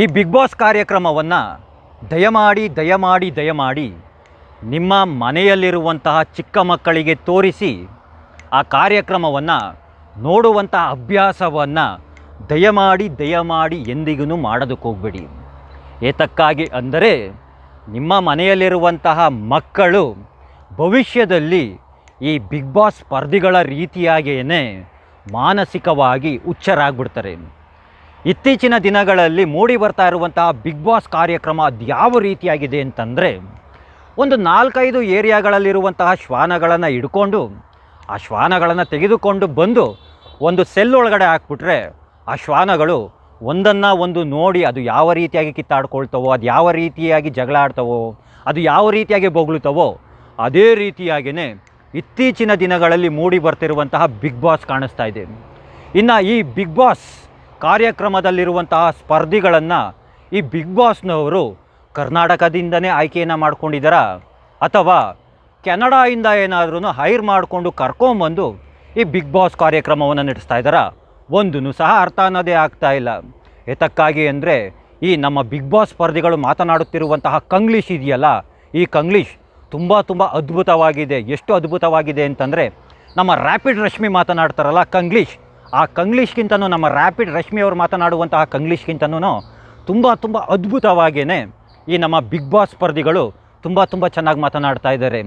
ಈ big boss ಕಾರ್ಯಕ್ರಮವನ್ನು ದಯಮಾಡಿ ದಯಮಾಡಿ ದಯಮಾಡಿ ನಿಮ್ಮ ಮನೆಯಲ್ಲಿರುವಂತಹ ಚಿಕ್ಕ ಮಕ್ಕಳಿಗೆ ತೋರಿಸಿ ಆ ಕಾರ್ಯಕ್ರಮವನ್ನು ನೋಡುವಂತಹ ಅಭ್ಯಾಸವನ್ನು ದಯಮಾಡಿ ದಯಮಾಡಿ ಎಂದಿಗೂ ಮಾಡೋದಕ್ಕೆ ಹೋಗಬೇಡಿ. ಏತಕ್ಕಾಗಿ ಅಂದರೆ ನಿಮ್ಮ ಮನೆಯಲ್ಲಿರುವಂತಹ ಮಕ್ಕಳು ಭವಿಷ್ಯದಲ್ಲಿ ಈ ಬಿಗ್ ಬಾಸ್ ಸ್ಪರ್ಧಿಗಳ ರೀತಿಯಾಗಿಯೇ ಮಾನಸಿಕವಾಗಿ ಹುಚ್ಚರಾಗ್ಬಿಡ್ತಾರೆ ಇತ್ತೀಚಿನ ದಿನಗಳಲ್ಲಿ ಮೂಡಿ ಬರ್ತಾ ಇರುವಂತಹ ಬಿಗ್ ಬಾಸ್ ಕಾರ್ಯಕ್ರಮ ಅದು ಯಾವ ರೀತಿಯಾಗಿದೆ ಅಂತಂದರೆ, ಒಂದು ನಾಲ್ಕೈದು ಏರಿಯಾಗಳಲ್ಲಿರುವಂತಹ ಶ್ವಾನಗಳನ್ನು ಹಿಡ್ಕೊಂಡು, ಆ ಶ್ವಾನಗಳನ್ನು ತೆಗೆದುಕೊಂಡು ಬಂದು ಒಂದು ಸೆಲ್ ಒಳಗಡೆ ಹಾಕ್ಬಿಟ್ರೆ, ಆ ಶ್ವಾನಗಳು ಒಂದನ್ನು ಒಂದು ನೋಡಿ ಅದು ಯಾವ ರೀತಿಯಾಗಿ ಕಿತ್ತಾಡ್ಕೊಳ್ತವೋ, ಅದು ಯಾವ ರೀತಿಯಾಗಿ ಜಗಳ ಆಡ್ತವೋ ಅದು ಯಾವ ರೀತಿಯಾಗಿ ಬೊಗಳುತ್ತವೋ, ಅದೇ ರೀತಿಯಾಗಿಯೇ ಇತ್ತೀಚಿನ ದಿನಗಳಲ್ಲಿ ಮೂಡಿ ಬರ್ತಿರುವಂತಹ ಬಿಗ್ ಬಾಸ್ ಕಾಣಿಸ್ತಾ ಇದೆ. ಇನ್ನು ಈ ಬಿಗ್ ಬಾಸ್ ಕಾರ್ಯಕ್ರಮದಲ್ಲಿರುವಂತಹ ಸ್ಪರ್ಧಿಗಳನ್ನು ಈ ಬಿಗ್ ಬಾಸ್ನವರು ಕರ್ನಾಟಕದಿಂದನೇ ಆಯ್ಕೆಯನ್ನು ಮಾಡ್ಕೊಂಡಿದ್ದಾರಾ? ಅಥವಾ ಕೆನಡಾಯಿಂದ ಏನಾದ್ರೂ ಹೈರ್ ಮಾಡಿಕೊಂಡು ಕರ್ಕೊಂಬಂದು ಈ ಬಿಗ್ ಬಾಸ್ ಕಾರ್ಯಕ್ರಮವನ್ನು ನಡೆಸ್ತಾ ಇದ್ದಾರಾ? ಒಂದೂ ಸಹ ಅರ್ಥ ಅನ್ನೋದೇ ಆಗ್ತಾ ಇಲ್ಲ. ಎತಕ್ಕಾಗಿ ಅಂದರೆ ಈ ನಮ್ಮ ಬಿಗ್ ಬಾಸ್ ಸ್ಪರ್ಧಿಗಳು ಮಾತನಾಡುತ್ತಿರುವಂತಹ ಕಂಗ್ಲೀಷ್ ಇದೆಯಲ್ಲ, ಈ ಕಂಗ್ಲೀಷ್ ತುಂಬ ತುಂಬ ಅದ್ಭುತವಾಗಿದೆ. ಎಷ್ಟು ಅದ್ಭುತವಾಗಿದೆ ಅಂತಂದರೆ ನಮ್ಮ ರ್ಯಾಪಿಡ್ ರಶ್ಮಿ ಮಾತನಾಡ್ತಾರಲ್ಲ, ಕಂಗ್ಲೀಷ್ ಆ ಕಂಗ್ಲೀಷ್ಗಿಂತನೂ ನಮ್ಮ ರ್ಯಾಪಿಡ್ ರಶ್ಮಿ ಅವರು ಮಾತನಾಡುವಂತಹ ಕಂಗ್ಲೀಷ್ಗಿಂತನೂ ತುಂಬ ತುಂಬ ಅದ್ಭುತವಾಗಿಯೇ ಈ ನಮ್ಮ ಬಿಗ್ ಬಾಸ್ ಸ್ಪರ್ಧಿಗಳು ತುಂಬ ತುಂಬ ಚೆನ್ನಾಗಿ ಮಾತನಾಡ್ತಾ ಇದ್ದಾರೆ.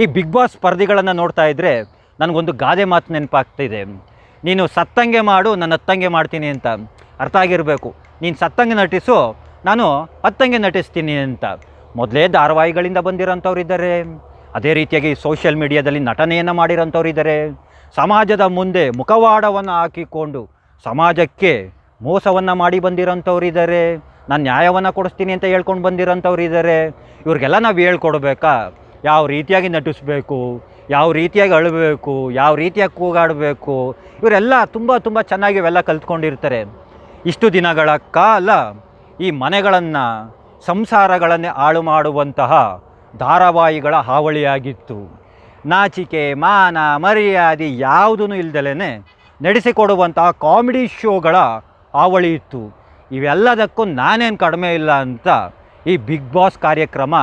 ಈ ಬಿಗ್ ಬಾಸ್ ಸ್ಪರ್ಧಿಗಳನ್ನು ನೋಡ್ತಾ ಇದ್ದರೆ ನನಗೊಂದು ಗಾದೆ ಮಾತು ನೆನಪಾಗ್ತಿದೆ. ನೀನು ಸತ್ತಂಗೆ ಮಾಡು, ನಾನು ಹತ್ತಂಗೆ ಮಾಡ್ತೀನಿ ಅಂತ. ಅರ್ಥ ಆಗಿರಬೇಕು. ನೀನು ಸತ್ತಂಗೆ ನಟಿಸು, ನಾನು ಹತ್ತಂಗೆ ನಟಿಸ್ತೀನಿ ಅಂತ. ಮೊದಲೇ ಧಾರಾವಾಹಿಗಳಿಂದ ಬಂದಿರೋಂಥವ್ರು ಇದ್ದಾರೆ ಅದೇ ರೀತಿಯಾಗಿ ಸೋಷಿಯಲ್ ಮೀಡಿಯಾದಲ್ಲಿ ನಟನೆಯನ್ನು ಮಾಡಿರೋಂಥವ್ರು ಇದ್ದಾರೆ ಸಮಾಜದ ಮುಂದೆ ಮುಖವಾಡವನ್ನು ಹಾಕಿಕೊಂಡು ಸಮಾಜಕ್ಕೆ ಮೋಸವನ್ನು ಮಾಡಿ ಬಂದಿರೋಂಥವ್ರಿದ್ದಾರೆ ನಾನು ನ್ಯಾಯವನ್ನು ಕೊಡಿಸ್ತೀನಿ ಅಂತ ಹೇಳ್ಕೊಂಡು ಬಂದಿರೋಂಥವ್ರು ಇದ್ದಾರೆ, ಇವ್ರಿಗೆಲ್ಲ ನಾವು ಹೇಳ್ಕೊಡ್ಬೇಕಾ? ಯಾವ ರೀತಿಯಾಗಿ ನಟಿಸ್ಬೇಕು, ಯಾವ ರೀತಿಯಾಗಿ ಅಳಬೇಕು, ಯಾವ ರೀತಿಯಾಗಿ ಕೂಗಾಡಬೇಕು, ಇವರೆಲ್ಲ ತುಂಬ ತುಂಬ ಚೆನ್ನಾಗಿ ಇವೆಲ್ಲ ಕಲ್ತ್ಕೊಂಡಿರ್ತಾರೆ. ಇಷ್ಟು ದಿನಗಳ ಕಾಲ ಈ ಮನೆಗಳನ್ನು, ಸಂಸಾರಗಳನ್ನೇ ಹಾಳು ಮಾಡುವಂತಹ ಧಾರಾವಾಹಿಗಳ ಹಾವಳಿಯಾಗಿತ್ತು. ನಾಚಿಕೆ, ಮಾನ, ಮರ್ಯಾದೆ ಯಾವುದೂ ಇಲ್ದಲೇ ನಡೆಸಿಕೊಡುವಂತಹ ಕಾಮಿಡಿ ಶೋಗಳ ಹಾವಳಿ ಇತ್ತು. ಇವೆಲ್ಲದಕ್ಕೂ ನಾನೇನು ಕಡಿಮೆ ಇಲ್ಲ ಅಂತ ಈ ಬಿಗ್ ಬಾಸ್ ಕಾರ್ಯಕ್ರಮ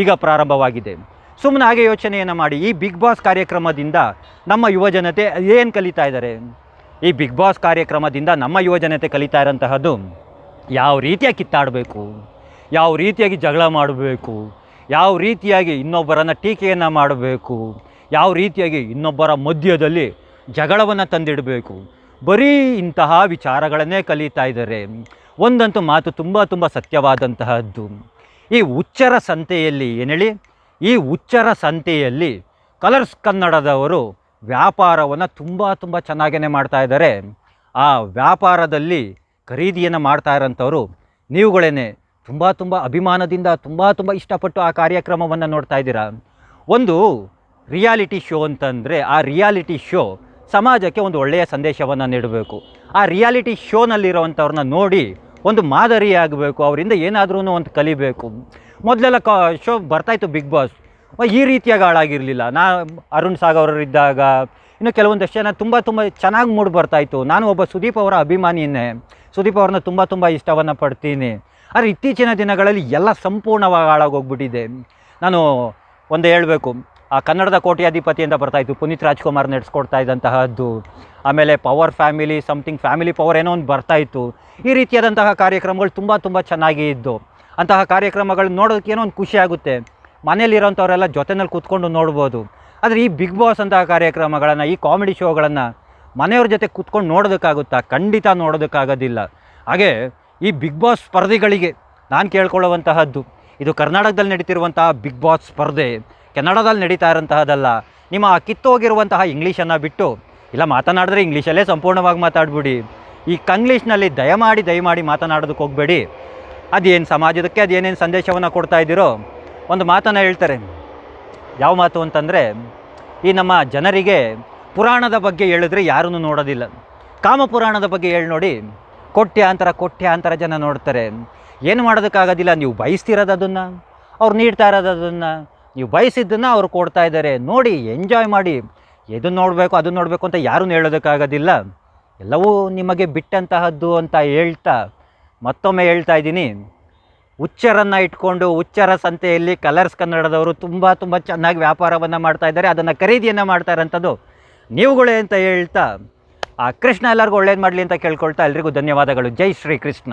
ಈಗ ಪ್ರಾರಂಭವಾಗಿದೆ. ಸುಮ್ಮನೆ ಹಾಗೆ ಯೋಚನೆಯನ್ನು ಮಾಡಿ, ಈ ಬಿಗ್ ಬಾಸ್ ಕಾರ್ಯಕ್ರಮದಿಂದ ನಮ್ಮ ಯುವಜನತೆ ಏನು ಕಲಿತಾ ಇದ್ದಾರೆ ಈ ಬಿಗ್ ಬಾಸ್ ಕಾರ್ಯಕ್ರಮದಿಂದ ನಮ್ಮ ಯುವಜನತೆ ಕಲಿತಾ ಇರೋಂತಹದ್ದು ಯಾವ ರೀತಿಯಾಗಿ ಕಿತ್ತಾಡಬೇಕು? ಯಾವ ರೀತಿಯಾಗಿ ಜಗಳ ಮಾಡಬೇಕು? ಯಾವ ರೀತಿಯಾಗಿ ಇನ್ನೊಬ್ಬರನ್ನು ಟೀಕೆಯನ್ನು ಮಾಡಬೇಕು? ಯಾವ ರೀತಿಯಾಗಿ ಇನ್ನೊಬ್ಬರ ಮಧ್ಯದಲ್ಲಿ ಜಗಳವನ್ನು ತಂದಿಡಬೇಕು? ಬರೀ ಇಂತಹ ವಿಚಾರಗಳನ್ನೇ ಕಲಿತಾ ಇದ್ದಾರೆ. ಒಂದಂತೂ ಮಾತು ತುಂಬ ತುಂಬ ಸತ್ಯವಾದಂತಹದ್ದು. ಈ ಉಚ್ಚರ ಸಂತೆಯಲ್ಲಿ ಏನೇಳಿ ಈ ಉಚ್ಚರ ಸಂತೆಯಲ್ಲಿ ಕಲರ್ಸ್ ಕನ್ನಡದವರು ವ್ಯಾಪಾರವನ್ನು ತುಂಬ ತುಂಬ ಚೆನ್ನಾಗೇ ಮಾಡ್ತಾ ಇದ್ದಾರೆ. ಆ ವ್ಯಾಪಾರದಲ್ಲಿ ಖರೀದಿಯನ್ನು ಮಾಡ್ತಾ ಇರೋಂಥವರು ನೀವುಗಳೇನೆ ತುಂಬ ತುಂಬ ಅಭಿಮಾನದಿಂದ ತುಂಬ ತುಂಬ ಇಷ್ಟಪಟ್ಟು ಆ ಕಾರ್ಯಕ್ರಮವನ್ನು ನೋಡ್ತಾ ಇದ್ದೀರಾ? ಒಂದು ರಿಯಾಲಿಟಿ ಶೋ ಅಂತಂದರೆ ಆ ರಿಯಾಲಿಟಿ ಶೋ ಸಮಾಜಕ್ಕೆ ಒಂದು ಒಳ್ಳೆಯ ಸಂದೇಶವನ್ನು ನೀಡಬೇಕು. ಆ ರಿಯಾಲಿಟಿ ಶೋನಲ್ಲಿರುವಂಥವ್ರನ್ನ ನೋಡಿ ಒಂದು ಮಾದರಿಯಾಗಬೇಕು ಅವರಿಂದ ಏನಾದ್ರೂ ಒಂದು ಕಲಿಬೇಕು. ಮೊದಲೆಲ್ಲ ಕಾ, ಶೋ ಬರ್ತಾಯಿತ್ತು ಬಿಗ್ ಬಾಸ್. ಈ ರೀತಿಯಾಗಿ ಹಾಳಾಗಿರಲಿಲ್ಲ. ನಾ, ಅರುಣ್ ಸಾಗರ್ ಇದ್ದಾಗ ಇನ್ನು ಕೆಲವೊಂದಷ್ಟು ಜನ ತುಂಬ ತುಂಬ ಚೆನ್ನಾಗಿ ಮೂಡ್ ಬರ್ತಾಯಿತ್ತು ನಾನು ಒಬ್ಬ ಸುದೀಪ್ ಅವರ ಅಭಿಮಾನಿಯೇ ಸುದೀಪ್ ಅವ್ರನ್ನ ತುಂಬ ತುಂಬ ಇಷ್ಟವನ್ನು ಪಡ್ತೀನಿ. ಆದರೆ ಇತ್ತೀಚಿನ ದಿನಗಳಲ್ಲಿ ಎಲ್ಲ ಸಂಪೂರ್ಣವಾಗಿ ಹಾಳಾಗೋಗ್ಬಿಟ್ಟಿದೆ. ನಾನು ಒಂದು ಹೇಳಬೇಕು, ಆ ಕನ್ನಡದ ಕೋಟ್ಯಾಧಿಪತಿ ಅಂತ ಬರ್ತಾಯಿತ್ತು, ಪುನೀತ್ ರಾಜ್ಕುಮಾರ್ ನಡೆಸ್ಕೊಡ್ತಾ ಇದ್ದಂತಹದ್ದು. ಆಮೇಲೆ power family something family power ಏನೋ ಒಂದು ಬರ್ತಾಯಿತ್ತು. ಈ ರೀತಿಯಾದಂತಹ ಕಾರ್ಯಕ್ರಮಗಳು ತುಂಬ ತುಂಬ ಚೆನ್ನಾಗಿ ಇದ್ದು, ಅಂತಹ ಕಾರ್ಯಕ್ರಮಗಳು ನೋಡೋದಕ್ಕೆ ಏನೋ ಒಂದು ಖುಷಿ ಆಗುತ್ತೆ. ಮನೇಲಿರೋಂಥವರೆಲ್ಲ ಜೊತೆನಲ್ಲಿ ಕೂತ್ಕೊಂಡು ನೋಡ್ಬೋದು. ಆದರೆ ಈ ಬಿಗ್ ಬಾಸ್ ಅಂತಹ ಕಾರ್ಯಕ್ರಮಗಳನ್ನು, ಈ ಕಾಮಿಡಿ ಶೋಗಳನ್ನು ಮನೆಯವ್ರ ಜೊತೆ ಕೂತ್ಕೊಂಡು ನೋಡೋದಕ್ಕಾಗುತ್ತಾ? ಖಂಡಿತ ನೋಡೋದಕ್ಕಾಗೋದಿಲ್ಲ. ಹಾಗೆ ಈ ಬಿಗ್ ಬಾಸ್ ಸ್ಪರ್ಧೆಗಳಿಗೆ ನಾನು ಕೇಳ್ಕೊಳ್ಳುವಂತಹದ್ದು. ಇದು ಕರ್ನಾಟಕದಲ್ಲಿ ನಡೀತಿರುವಂತಹ ಬಿಗ್ ಬಾಸ್ ಸ್ಪರ್ಧೆ. ಕನ್ನಡದಲ್ಲಿ ನಡೀತಾ ಇರೋಂತಹದ್ದಲ್ಲ ನಿಮ್ಮ ಕಿತ್ತೋಗಿರುವಂತಹ ಇಂಗ್ಲೀಷನ್ನು ಬಿಟ್ಟು, ಇಲ್ಲ ಮಾತನಾಡಿದ್ರೆ ಇಂಗ್ಲೀಷಲ್ಲೇ ಸಂಪೂರ್ಣವಾಗಿ ಮಾತಾಡ್ಬಿಡಿ. ಈ ಕಂಗ್ಲೀಷ್ನಲ್ಲಿ ದಯಮಾಡಿ ದಯಮಾಡಿ ಮಾತನಾಡೋದಕ್ಕೆ ಹೋಗಬೇಡಿ. ಅದೇನು ಸಮಾಜದಕ್ಕೆ ಅದೇನೇನು ಸಂದೇಶವನ್ನು ಕೊಡ್ತಾ ಇದ್ದೀರೋ, ಒಂದು ಮಾತನ್ನು ಹೇಳ್ತಾರೆ. ಯಾವ ಮಾತು ಅಂತಂದರೆ, ಈ ನಮ್ಮ ಜನರಿಗೆ ಪುರಾಣದ ಬಗ್ಗೆ ಹೇಳಿದ್ರೆ ಯಾರನ್ನು ನೋಡೋದಿಲ್ಲ. ಕಾಮಪುರಾಣದ ಬಗ್ಗೆ ಹೇಳಿ ನೋಡಿ. ಕೋಟ್ಯಾಂತರ ಕೋಟ್ಯಾಂತರ ಜನ ನೋಡ್ತಾರೆ. ಏನು ಮಾಡೋದಕ್ಕಾಗೋದಿಲ್ಲ, ನೀವು ಬಯಸ್ತಿರೋದು ಅದನ್ನು. ಅವ್ರು ನೀಡ್ತಾ ಇರೋದು ಅದನ್ನು. ನೀವು ಬಯಸಿದ್ದನ್ನು ಅವ್ರು ಕೊಡ್ತಾ ಇದ್ದಾರೆ. ನೋಡಿ ಎಂಜಾಯ್ ಮಾಡಿ. ಇದನ್ನು ನೋಡಬೇಕು ಅದನ್ನು ನೋಡಬೇಕು ಅಂತ ಯಾರೂ ಹೇಳೋದಕ್ಕಾಗೋದಿಲ್ಲ. ಎಲ್ಲವೂ ನಿಮಗೆ ಬಿಟ್ಟಂತಹದ್ದು ಅಂತ ಹೇಳ್ತಾ, ಮತ್ತೊಮ್ಮೆ ಹೇಳ್ತಾ ಇದ್ದೀನಿ. ಹುಚ್ಚರನ್ನು ಇಟ್ಕೊಂಡು ಹುಚ್ಚರ ಸಂತೆಯಲ್ಲಿ ಕಲರ್ಸ್ ಕನ್ನಡದವರು ತುಂಬ ತುಂಬ ಚೆನ್ನಾಗಿ ವ್ಯಾಪಾರವನ್ನು ಮಾಡ್ತಾ ಇದ್ದಾರೆ. ಅದನ್ನು ಖರೀದಿಯನ್ನು ಮಾಡ್ತಾ ಇರೋಂಥದ್ದು ನೀವುಗಳೇ ಅಂತ ಹೇಳ್ತಾ ಆ ಕೃಷ್ಣ ಎಲ್ಲರಿಗೂ ಒಳ್ಳೇದು ಮಾಡಲಿ ಅಂತ ಕೇಳ್ಕೊಳ್ತಾ ಎಲ್ರಿಗೂ ಧನ್ಯವಾದಗಳು. ಜೈ ಶ್ರೀ ಕೃಷ್ಣ